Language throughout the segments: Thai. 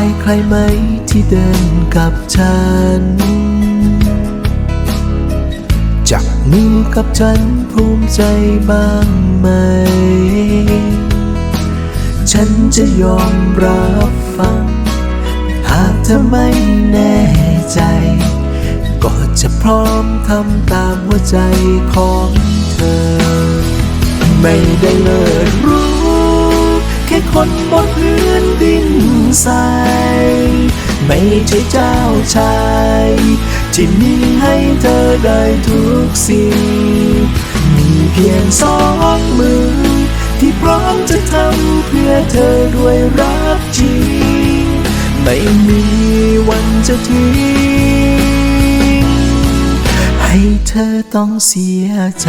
ายใครไหมที่เดินกับฉัน จับมือกับฉันภูมิใจบ้างไหม ฉันจะยอมรับฟัง หากเธอไม่แน่ใจ ก็จะพร้อมทำตามหัวใจของเธอ ไม่ได้เลิศรู้ แค่คนบนพื้นดินทราย ไม่ใช่เจ้าชายที่มีให้เธอได้ทุกสิ่ง มีเพียงสองมือ ที่พร้อมจะทำเพื่อเธอด้วยรักจริง ไม่มีวันจะทิ้งให้เธอต้องเสียใจ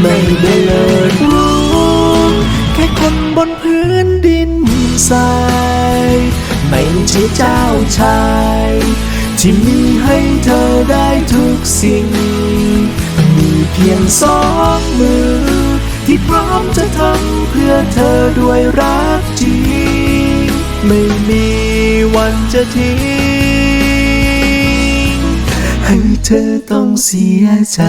ไม่ได้เลิศรู้แค่คนบนพื้นดินทรายไม่ใช่เจ้าชาย ที่มีให้เธอได้ทุกสิ่ง มีเพียงสองมือ ที่พร้อมจะทำเพื่อเธอด้วยรักจริง ไม่มีวันจะทิ้งให้เธอต้องเสียใจ